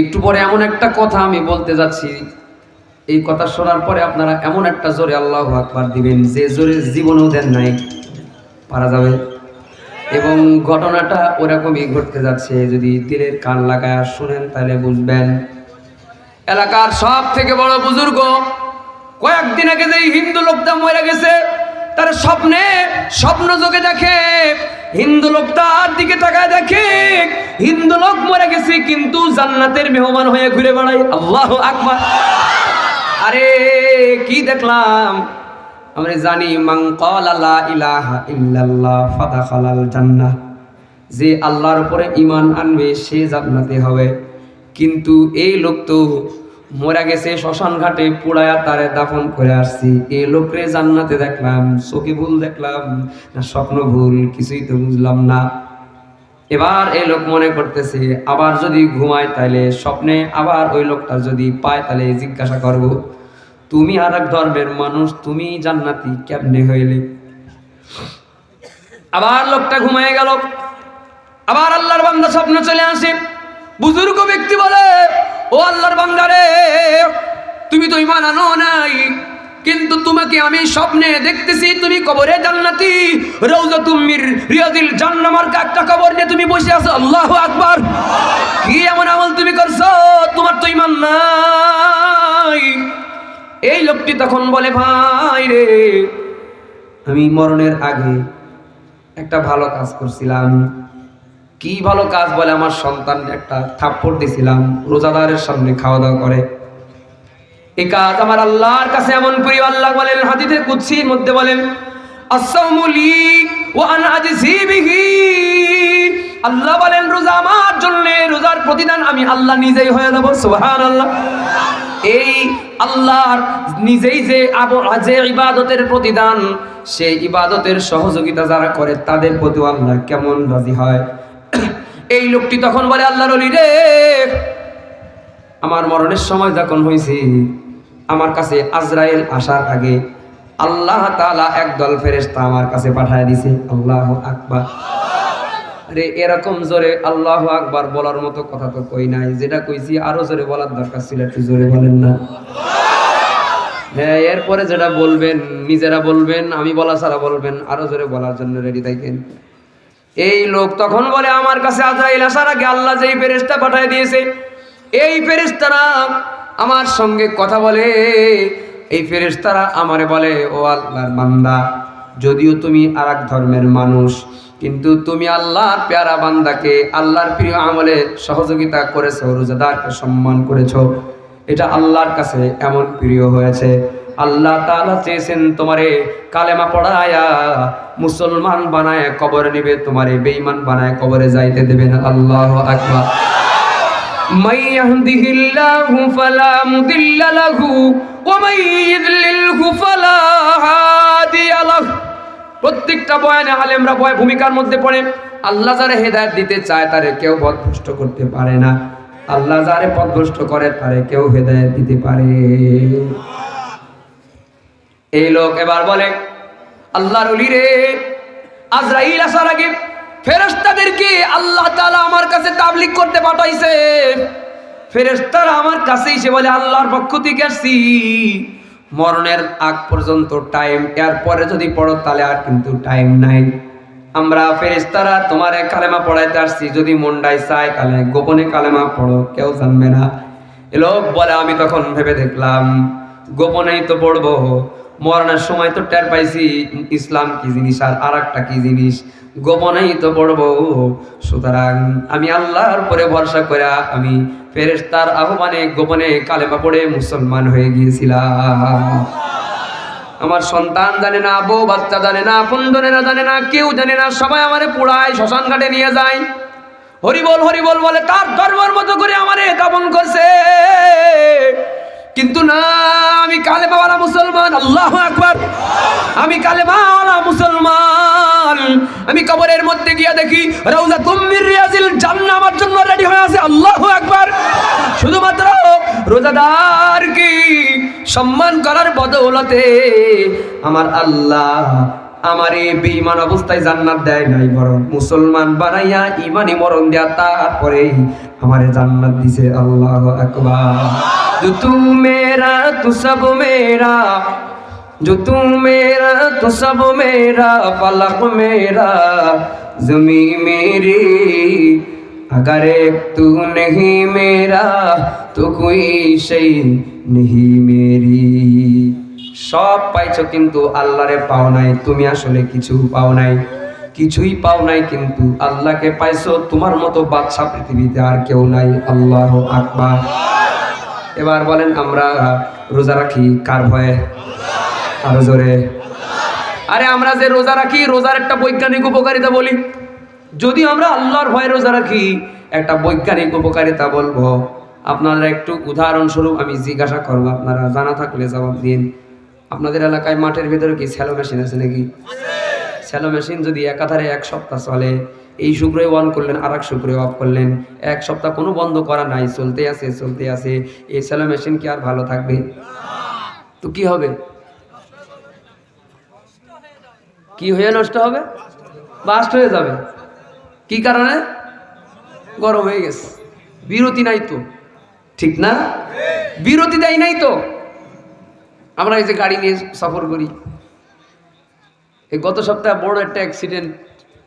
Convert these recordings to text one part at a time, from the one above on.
একটু পরে এমন একটা কথা আমি বলতে যাচ্ছি। এই কথা শোনার পরে আপনারা এমন একটা জোরে আল্লাহ আকবার দিবেন, যে জোরে জীবনেও দেন নাই। পারা যাবে? এবং ঘটনাটা ওরকমই ঘটতে যাচ্ছে। যদি দিলের কান লাগায় শুনেন, তাহলে বুঝবেন, এলাকার সব থেকে বড় বুজুর্গ কয়েকদিন আগে যে হিন্দু লোকটা মরে গেছে, তার স্বপ্নে, স্বপ্ন যোগে দেখে হিন্দু লোক তার দিকে তাকায় দেখে, হিন্দু লোক মরে গেছে, কিন্তু জান্নাতের মেহমান হয়ে ঘুরে বেড়াই আল্লাহ আকবার। আরে, কি দেখলাম? আমরা জানি লা ইলাহা জান্নাহ। যে আল্লাহর উপরে ইমান আনবে, সে জান্নাতে হবে। কিন্তু এই লোক তো মরা গেছে, শ্মশান ঘাটে পোড়ায়া তারে দাফন করে আসছি। এই লোকরে জান্নাতে দেখলাম চোখে ভুল দেখলাম, না স্বপ্ন ভুল, কিছুই তো বুঝলাম না। এবার এই লোক মনে করতেছে, আবার যদি ঘুমায় তাহলে স্বপ্নে আবার ওই লোকটা যদি পায় তাহলে জিজ্ঞাসা করব, তুমি আর এক ধর্মের মানুষ, তুমি জান্নাতি কেমনে হইলে? আবার লোকটা ঘুমায় গেল। আবার আল্লাহর বান্দা স্বপ্ন চলে আসে। বুজুর্গ ব্যক্তি বলে ও আল্লাহর বান্দারে, তুমি তো ইমান আনো নাই, কিন্তু তোমাকে আমি স্বপ্নে দেখতেছি, তুমি কবরে জান্নাতি। রৌজা তুমির রিয়াদিল জান্নামার একটা কবর নিয়ে তুমি বসে আছো, আল্লাহু আকবার। কি এমন আমল তুমি করছ? তোমার তো ইমান নাই। এই লোকটি তখন বলে, ভাই রে, আমি মরণের আগে একটা ভালো কাজ করছিলাম। কি ভালো কাজ বলে আমার সন্তান একটা থাপ্পড় দিছিলাম, রোজাদারের সামনে খাওয়া দাওয়া করে। এই কাজ আমার আল্লাহর কাছে এমন করি আল্লাহ বলেন, হাদিসের কুৎসির মধ্যে বলেন আল্লাহ বলেন, রোজা আমার জন্য, রোজার প্রতিদান আমি আল্লাহ নিজেই হয়ে দেবো সুবহান আল্লাহ এই আল্লাহর নিজেই যে যে ইবাদতের প্রতিদান, সেই ইবাদতের সহযোগিতা যারা করে, তাদের প্রতি আল্লাহ কেমন রাজি হয়? এই লোকটি তখন বলে, আল্লাহর অলি রে, আমার মরণের সময় যখন হয়েছে আমার কাছে আজরাইল আসার আগে আল্লাহ তাআলা একদল ফেরেশতা আমার কাছে পাঠায় দিছে, আল্লাহ আকবার। আরে, এরকম জোরে আল্লাহ আকবার বলার মতো কথা তো কই নাই। যেটা কইছি আরও জোরে বলার দরকার ছিল, একটু জোরে বলেন না। হ্যাঁ এরপরে যেটা বলবেন, নিজেরা বলবেন, আমি বলা ছাড়া বলবেন, আরও জোরে বলার জন্য রেডি থাকেন। এই লোক তখন বলে, আমার কাছে আজরাইল আসার আগে আল্লাহ যেই ফেরেশতা পাঠিয়ে দিয়েছে, এই ফেরেশতারা আমার সঙ্গে কথা বলে। এই ফেরেশতারা আমারে বলে, ও আল্লাহর বান্দা, যদিও তুমি আর ধর্মের মানুষ, কিন্তু তুমি আল্লাহর পেয়ারা বান্দাকে আল্লাহর প্রিয় আমলে সহযোগিতা করেছ, রোজাদারকে সম্মান করেছ। এটা আল্লাহর কাছে এমন প্রিয় হয়েছে। আল্লাহ তাআলা চেয়েছেন তোমারে কালেমা পড়ায়া মুসলমান বানায় কবরে নিবে তোমারে বেঈমান বানায় কবরে যাইতে দেবেন আল্লাহ আকবার من يهده الله فلا مضل له ومن يضلله فلا هادي له প্রত্যেকটা বয়ানে আলেমরা বয় ভূমিকার মধ্যে পড়ে আল্লাহ যারে হেদায়েত দিতে চায় তারে কেউ পথভ্রষ্ট করতে পারে না আল্লাহ যারে পথভ্রষ্ট করে তারে কেউ হেদায়েত দিতে পারে এই লোক এবার বলে, আল্লাহর রে আজরাইল আসার আগে ফেরেশতাদেরকে আল্লাহ তাআলা আমার কাছে তাবলিগ করতে পাঠাইছে। ফেরেশতারা আমার কাছে এসে বলে, আল্লাহর পক্ষ থেকে আসছি। মরণের আগ পর্যন্ত টাইম এরপরে যদি পড়ো তাহলে আর কিন্তু টাইম নাই। আমরা ফেরেশতারা তোমারে কালেমা পড়াইতে আসছি, যদি মন্ডাই চায় তাহলে গোপনে কালেমা পড়ো, কেউ জানবে না। এ লোক বলে, আমি তখন ভেবে দেখলাম, গোপনেই তো পড়ব। মরণের সময় তো টের পাইছি ইসলাম কি জিনিস আর আর একটা কি জিনিস? গোপনেই তো পড়ব সুতরাং আমি আল্লাহর পরে ভরসা করে আমি ফেরেশতার আহ্বানে গোপনে কালেমা পড়ে মুসলমান হয়ে গিয়েছিলাম। আমার সন্তান জানে না, বউ বাচ্চা জানে না বন্ধনেরা জানে না কেউ জানে না, সবাই আমারে পোড়ায় শ্মশান ঘাটে নিয়ে যায়। হরিবল হরিবল বলে তার ধর্মের মতো করে আমারে দাপন করছে। কিন্তু না, আমি কালে কালেমাওয়ালা মুসলমান, আল্লাহ আকবার। আমি কালে কালেমাওয়ালা মুসলমান। আমি কবরের মধ্যে গিয়া দেখি রৌজা তুমির রিয়াজিল জান্না আমার জন্য রেডি হয়ে আছে, আল্লাহ আকবার। শুধুমাত্র রোজাদার কি সম্মান করার বদৌলতে আমার আল্লাহ আমার এই বেঈমান অবস্থায় জান্নাত দেয় নাই বরং মুসলমান বানাইয়া ইমানি মরণ দেয়া তারপরে আমারে জান্নাত দিছে আল্লাহ আকবার जो तू मेरा तू सब मेरा जो तू मेरा तो सब मेरा फलक मेरा जमी मेरी अगर एक तू नहीं मेरा तो कोई शै नहीं मेरी সব পাইছো কিন্তু আল্লাহরে পাও নাই, তুমি আসলে কিছু পাও নাই। কিছুই পাও নাই কিন্তু আল্লাহকে পাইছো, তোমার মতো বাদশা পৃথিবীতে আর কেউ নাই, আল্লাহ আকবার। এবার বলেন, আমরা রোজা রাখি কার ভয়ে? আরও জোরে। আরে আমরা যে রোজা রাখি, রোজার একটা বৈজ্ঞানিক উপকারিতা বলি। যদি আমরা আল্লাহর ভয়ে রোজা রাখি, একটা বৈজ্ঞানিক উপকারিতা বলব। আপনারা একটু উদাহরণস্বরূপ আমি জিজ্ঞাসা করব, আপনারা জানা থাকলে জবাব দিন। আপনাদের এলাকায় মাঠের ভেতরে কি স্যালো মেশিন আছে নাকি? স্যালো মেশিন যদি একাধারে এক সপ্তাহ চলে, এই শুক্রই অন করলেন আর এক শুক্রই অফ করলেন, এক সপ্তাহ কোনো বন্ধ করা নাই, চলতে আছে চলতে আছে, এই স্যালো মেশিন কি আর ভালো থাকবে? তো কি হবে? কি হয়ে নষ্ট হবে? বাস্ট হয়ে যাবে। কি কারণে? গরম হয়ে গেছে। বিরতি নাই তো। ঠিক না? বিরতি দেয় নাই তো। আমরা এই যে গাড়ি নিয়ে সফর করি। এই গত সপ্তাহে বড় একটা অ্যাক্সিডেন্ট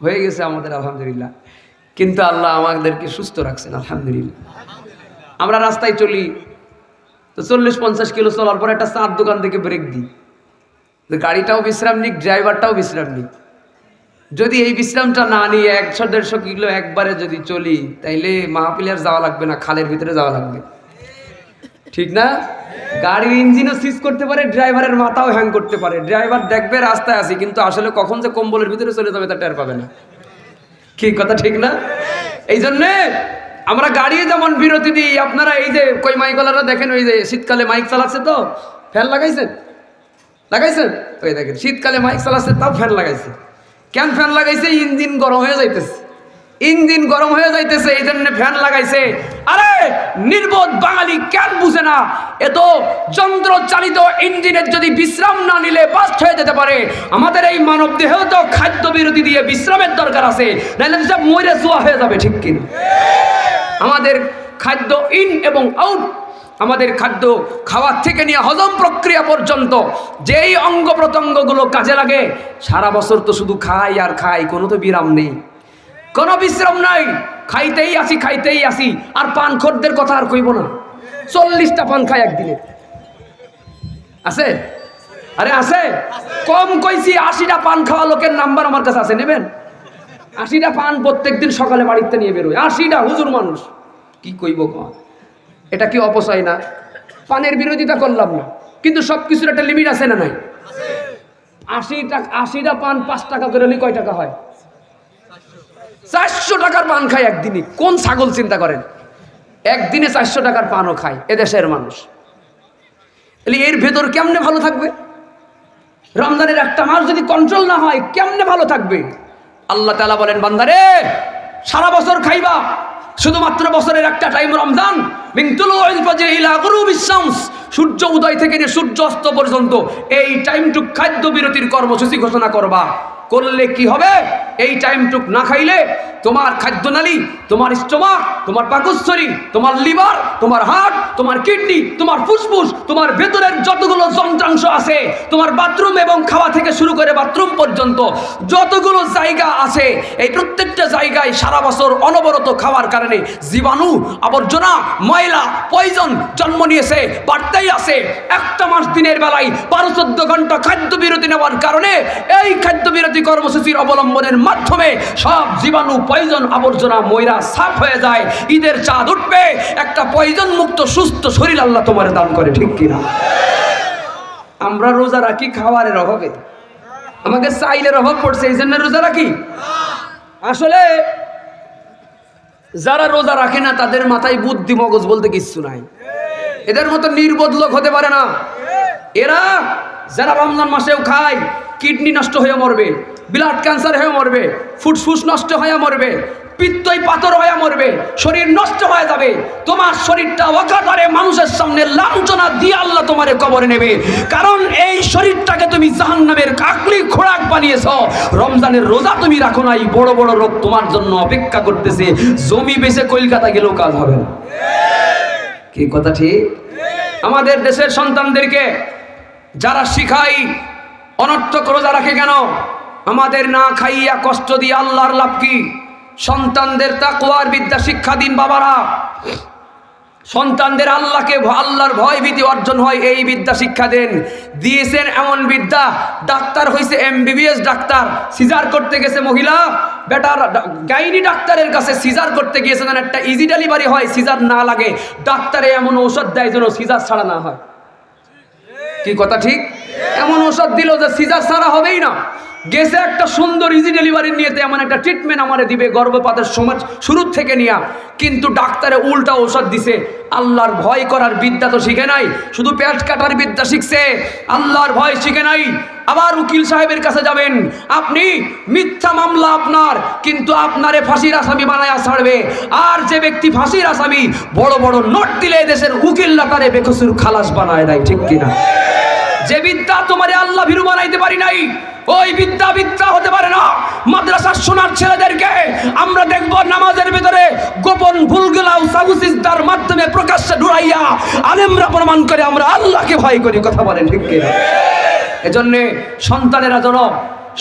হয়ে গেছে আমাদের, আলহামদুলিল্লাহ। কিন্তু আল্লাহ আমাদেরকে সুস্থ রাখছেন, আলহামদুলিল্লাহ। আমরা রাস্তায় চলি, তো চল্লিশ পঞ্চাশ কিলো চলার পর একটা চাঁদ দোকান থেকে ব্রেক দিই। তো গাড়িটাও বিশ্রাম নিক ড্রাইভারটাও বিশ্রাম নিক। যদি এই বিশ্রামটা না নিয়ে একশো, দেড়শো কিলো একবারে যদি চলি, তাইলে মাহফিলে আর যাওয়া লাগবে না, খালের ভিতরে যাওয়া লাগবে। ঠিক না? গাড়ির ইঞ্জিনও সিজ করতে পারে ড্রাইভারের মাথাও হ্যাং করতে পারে। ড্রাইভার দেখবে, রাস্তায় আসি কিন্তু আসলে কখন যে কম্বলের ভিতরে চলে যাবে তা টের পাবে না। কি কথা, ঠিক না? এই জন্যে আমরা গাড়ি যেমন বিরতি দিই, আপনারা এই যে কই মাইকলারা দেখেন, ওই যে শীতকালে মাইক চালাচ্ছে তো ফ্যান লাগাইছেন? লাগাইছেন? ওই দেখেন, শীতকালে মাইক চালাচ্ছে, তাও ফ্যান লাগাইছে। কেন ফ্যান লাগাইছে? ইঞ্জিন গরম হয়ে যাইতেছে। ইঞ্জিন গরম হয়ে যাইতেছে, এই জন্য ফ্যান লাগাইছে। আরে, নির্বোধ বাঙালি কেন বুঝে না? এত যন্ত্র চালিত ইঞ্জিনের যদি বিশ্রাম না নিলে বাস্ট হয়ে যেতে পারে। আমাদের এই মানব দেহেও তো খাদ্য বিরতি দিয়ে বিশ্রামের দরকার আছে নাহলে সব মরে জোয়া হয়ে যাবে, ঠিক কিনা আমাদের খাদ্য ইন এবং আউট, আমাদের খাদ্য খাওয়ার থেকে নিয়ে হজম প্রক্রিয়া পর্যন্ত যেই অঙ্গ প্রত্যঙ্গগুলো কাজে লাগে, সারা বছর তো শুধু খাই আর খাই, কোনো তো বিরাম নেই। কোনো বিশ্রাম নাই। খাইতেই আসি খাইতেই আসি। আর পান খোরদের কথা আর কইব না। চল্লিশটা পান খাই একদিনে। আছে? আরে আছে? কম কইছি, আশিটা পান খাওয়া লোকের নাম্বার আমার কাছে আছে, নেবেন? আশিটা পান প্রত্যেকদিন সকালে বাড়িতে নিয়ে বেরোয়। আশিটা, হুজুর মানুষ। কি কইব এটা কি অপচয় না? পানের বিরোধিতা করলাম না। কিন্তু সব কিছুর একটা লিমিট আছে না নাই? আশি টাকা আশিটা পান পাঁচ টাকা করে কয় টাকা হয়? চারশো টাকার পান খায় একদিনই। কোন ছাগল চিন্তা করেন? একদিনে চারশো টাকার পানও খায় এদেশের মানুষ। তাহলে এর ভেতর কেমনে ভালো থাকবে? রমজানের একটা মাস যদি কন্ট্রোল না হয়, কেমনে ভালো থাকবে? আল্লাহ তালা বলেন, বান্দারে, সারা বছর খাইবা। শুধুমাত্র বছরের একটা টাইম রমজান। সূর্য উদয় থেকে নিয়ে সূর্য অস্ত পর্যন্ত এই টাইমটুক খাদ্য বিরতির কর্মসূচি ঘোষণা করবা। করলে কি হবে? এই টাইমটুক না খাইলে তোমার খাদ্যনালী, তোমার স্টোমাক তোমার পাকস্থলী, তোমার লিভার তোমার হার্ট তোমার কিডনি তোমার ফুসফুস, তোমার ভেতরের যতগুলো যন্ত্রাংশ আছে, তোমার বাথরুম এবং খাওয়া থেকে শুরু করে বাথরুম পর্যন্ত যতগুলো জায়গা আছে, এই প্রত্যেকটা জায়গায় সারা বছর অনবরত খাওয়ার কারণে জীবাণু, আবর্জনা, ময়লা পয়জন জন্ম নিয়েছে, বাড়তেই আছে। একটা মাস দিনের বেলায় বারো চোদ্দ ঘণ্টা খাদ্য বিরতি নেওয়ার কারণে এই খাদ্য বিরতি কর্মসূচির অবলম্বনের মাধ্যমে সব জীবাণু পয়জন আবর্জনা ময়রা সাফ হয়ে যায়। ঈদের চাঁদ উঠবে, একটা পয়জন মুক্ত সুস্থ শরীর আল্লাহ তোমার দান করে, ঠিক কিনা? আমরা রোজা রাখি খাওয়ারের অভাবে। আমাকে চাইলের অভাব পড়ছে, এই জন্য রোজা রাখি? আসলে যারা রোজা রাখে না, তাদের মাথায় বুদ্ধি মগজ বলতে কিচ্ছু নাই। এদের মতো নির্বোধ লোক হতে পারে না। এরা যারা রমজান মাসেও খায়, কিডনি নষ্ট হয়ে মরবে। ব্লাড ক্যান্সার হয়ে মরবে, ফুসফুস নষ্ট হয়ে মরবে, পিত্তই পাথর হয়ে মরবে, শরীর নষ্ট হয়ে যাবে। তোমার শরীরটা অকাতরে মানুষের সামনে লাঞ্ছনা দিয়ে আল্লাহ তোমারে কবরে নেবে। কারণ এই শরীরটাকে তুমি জাহান্নামের কাকলি খোরাক বানিয়েছ। রমজানের রোজা তুমি রাখো নাই, বড় বড় রোগ তোমার জন্য অপেক্ষা করতেছে। জমি বেচে কলকাতা গেলেও কাজ হবে কি কথা ঠিক? আমাদের দেশের সন্তানদেরকে যারা শিখাই, অনর্থক রোজা রাখে কেন? আমাদের না খাইয়া কষ্ট দিয়ে আল্লাহর লাভ কি? সন্তানদের তাকওয়ার বিদ্যা, শিক্ষা দিন বাবারা। সন্তানদের আল্লাহকে আল্লাহর ভয় ভীতি অর্জন হয়, এই বিদ্যা শিক্ষা দেন। দিয়েছেন এমন বিদ্যা, ডাক্তার হয়েছে এমবিবিএস ডাক্তার, সিজার করতে গেছে মহিলা। বেটার গাইনি ডাক্তারের কাছে সিজার করতে গিয়েছে, যেন একটা ইজি ডেলিভারি হয়, সিজার না লাগে। ডাক্তারে এমন ঔষধ দেয় যেন সিজার ছাড়া না হয়। কি কথা ঠিক? এমন ওষুধ দিল যে সিজার ছাড়া হবেই না। গেছে একটা সুন্দর ইজি ডেলিভারি নিয়েতে এমন একটা ট্রিটমেন্ট আমারে দিবে গর্ভপাতের সময় শুরু থেকে নিয়া। কিন্তু ডাক্তারে উল্টা ঔষধ দিছে, আল্লাহর ভয় করার বিদ্যা তো শিখে নাই। শুধু পেট কাটার বিদ্যা শিখছে, আল্লাহর ভয় শিখে নাই। আবার উকিল সাহেবের কাছে যাবেন, আপনি মিথ্যা মামলা আপনার, কিন্তু আপনারে ফাঁসির আসামি বানায়া ছাড়বে। আর যে ব্যক্তি ফাঁসির আসামি, বড় বড় নোট দিলে দেশের উকিল্লা তারে বেকসুর খালাস বানায় দেয়, ঠিক কিনা? যে বিদ্যা তোমারে আল্লাহ ভীরু বানাইতে পারি নাই ওই বিদ্যা বিদ্যা হতে পারে না। মাদ্রাসার সোনার ছেলেদেরকে আমরা দেখব নামাজের ভিতরে গোপন ভুলগুলাও সাবুসিজদার মাধ্যমে প্রকাশ্যে ঢুরাইয়া আলেমরা প্রমাণ করে আমরা আল্লাহকে ভয় করি, কথা বলেন ঠিক এজন্যে সন্তানেরা যেন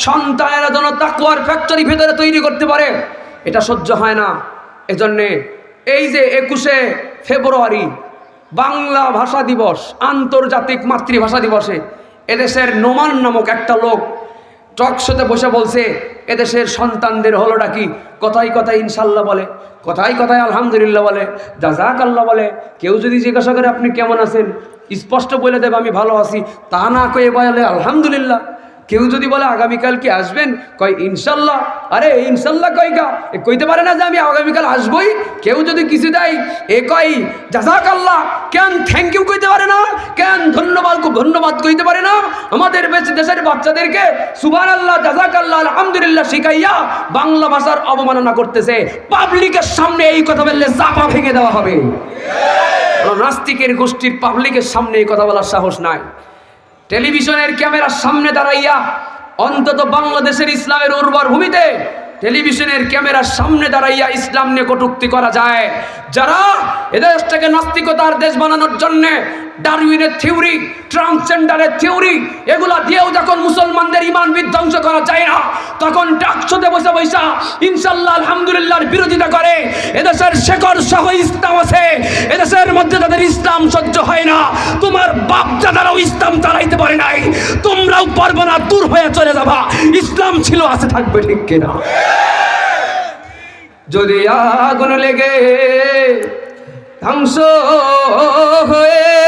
সন্তানেরা যেন তাকুয়ার ফ্যাক্টরি ভেতরে তৈরি করতে পারে, এটা সহ্য হয় না। এজন্যে এই যে একুশে ফেব্রুয়ারি, বাংলা ভাষা দিবস, আন্তর্জাতিক মাতৃভাষা দিবসে, এদেশের নোমান নামক একটা লোক টকশোতে বসে বলছে, এদেশের সন্তানদের হলো ডাকি কথাই কথায় ইনশাল্লাহ বলে কথাই কথায় আলহামদুলিল্লাহ বলে জাজাক আল্লাহ বলে, কেউ যদি জিজ্ঞাসা করে আপনি কেমন আছেন, স্পষ্ট বলে দেবে, আমি ভালো আছি। তা না কয়ে বলে, আলহামদুলিল্লাহ। কেউ যদি বলে আগামীকাল কি আসবেন, কয় ইনশাল্লাহ। আরে, ইনশাল্লাহ কয় গা? এ কইতে পারে না যে আমি আগামীকাল আসবই? কেউ যদি কিছু দেয়, এ কয় জাজাক আল্লাহ কেন থ্যাংক ইউ কইতে পারে না? কেন ধন্যবাদ ধন্যবাদ কইতে পারে না? আমাদের বেশ- দেশের বাচ্চাদেরকে সুবান আল্লাহ জাজাক আল্লাহ আলহামদুলিল্লাহ শিখাইয়া বাংলা ভাষার অবমাননা করতেছে। পাবলিকের সামনে এই কথা বললে চাপা ভেঙে দেওয়া হবে। নাস্তিকের গোষ্ঠীর পাবলিকের সামনে এই কথা বলার সাহস নাই। টেলিভিশনের ক্যামেরার সামনে দাঁড়াইয়া অন্তত বাংলাদেশের ইসলামের উর্বর ভূমিতে টেলিভিশনের ক্যামেরার সামনে দাঁড়াইয়া ইসলাম নিয়ে কটুক্তি করা যায়। যারা এদেশটাকে নাস্তিকতার দেশ বানানোর জন্যে ডারউইনের থিওরি ট্রান্সজেন্ডারের থিওরি এগুলা দিয়েও যখন মুসলমানদের ইমান বিধ্বংস করা যায় না, তখন টাকশোতে বসে বৈশা ইনশাল্লাহ আলহামদুলিল্লাহর বিরোধিতা করে। এদেশের শেখর সহ ইসলাম আছে, এদেশের মধ্যে তাদের ইসলাম সহ্য হয় না। তোমার বাপ দাদারাও ইসলাম চালাইতে পারে নাই। তোমরাও পারবে না, দূর হয়ে চলে যাবা। ইসলাম ছিল, আছে, থাকবে, ঠিক কিনা? যদি আগুন লেগে ধ্বংস হয়ে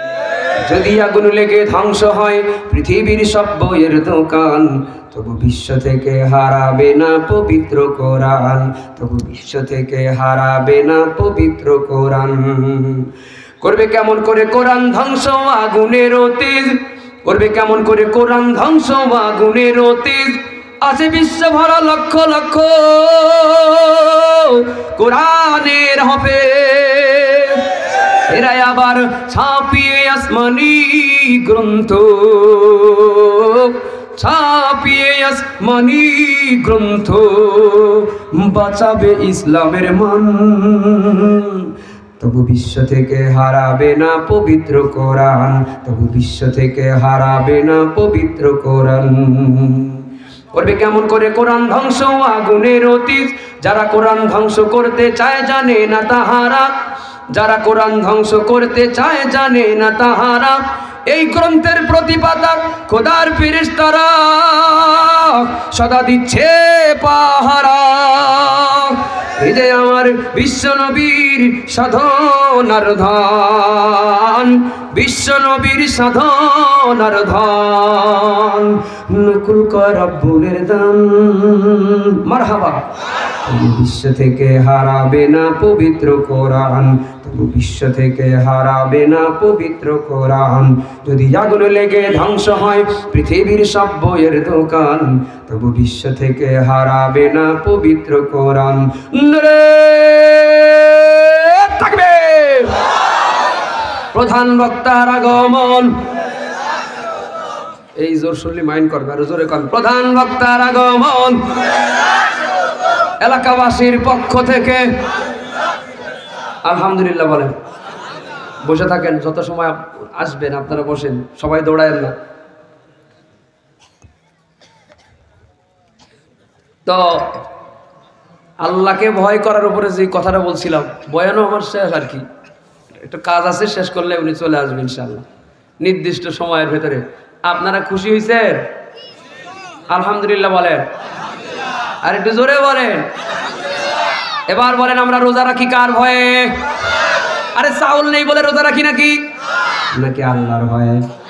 যদি আগুন লেগে ধ্বংস হয়, পৃথিবীর সব বইয়ের দোকান, তবু বিশ্ব থেকে হারাবে না পবিত্র কোরআন, তবু বিশ্ব থেকে হারাবে না পবিত্র কোরআন। করবে কেমন করে কোরআন ধ্বংস আগুনের তেজ করবে কেমন করে কোরআন ধ্বংস আগুনের তেজ আছে বিশ্ব ভরা লক্ষ লক্ষ কোরআনের হবে এরাই আবার ছাপিয়ে আসমানি গ্রন্থ। ছাপিয়ে আসমানি গ্রন্থ। বাঁচাবে ইসলামের মান। তবু বিশ্ব থেকে হারাবে না পবিত্র কোরআন। তবু বিশ্ব থেকে হারাবে না পবিত্র কোরআন। করবে কেমন করে কোরআন ধ্বংস? আগুনের অতীত। যারা কোরআন ধ্বংস করতে চায় জানে না তাহারা। যারা কোরআন ধ্বংস করতে চায় জানে না তাহারা। এই গ্রন্থের প্রতিপাতা খোদার ফিরিস্তারা সদা দিচ্ছে পাহারা। এই যে আমার বিশ্ব নবীর সাধন সাধনার ধান বিশ্ব নবীর সাধনার ধান নকুল করবের দান মারহাবা। বিশ্ব থেকে হারাবে না পবিত্র কোরআন। বিশ্ব থেকে হারাবে না পবিত্র কোরআন। যদি আগুন লেগে ধ্বংস হয় পৃথিবীর সব বইয়ের দোকান, তবু বিশ্ব থেকে হারাবে না পবিত্র কোরআন। থাকবে! প্রধান বক্তার আগমন। এই জোর শুনলে মাইন্ড করবে, আর জোরে কন প্রধান বক্তার আগমন। এলাকাবাসীর পক্ষ থেকে আলহামদুলিল্লাহ বলেন। বসে থাকেন, যত সময় আসবেন, আপনারা বসেন। সবাই দৌড়ায়েন না। তো, আল্লাহকে ভয় করার উপরে যে কথাটা বলছিলাম বয়ানও আমার শেষ আর কি। একটা কাজ আছে, শেষ করলে উনি চলে আসবেন ইনশাল্লাহ নির্দিষ্ট সময়ের ভেতরে। আপনারা খুশি হয়েছেন আলহামদুলিল্লাহ বলেন। আর একটু জোরে বলেন। এবার বলেন আমরা রোজা রাখি কার ভয়ে? আরে চাউল নেই বলে রোজা রাখি নাকি? নাকি আল্লাহর ভয়ে?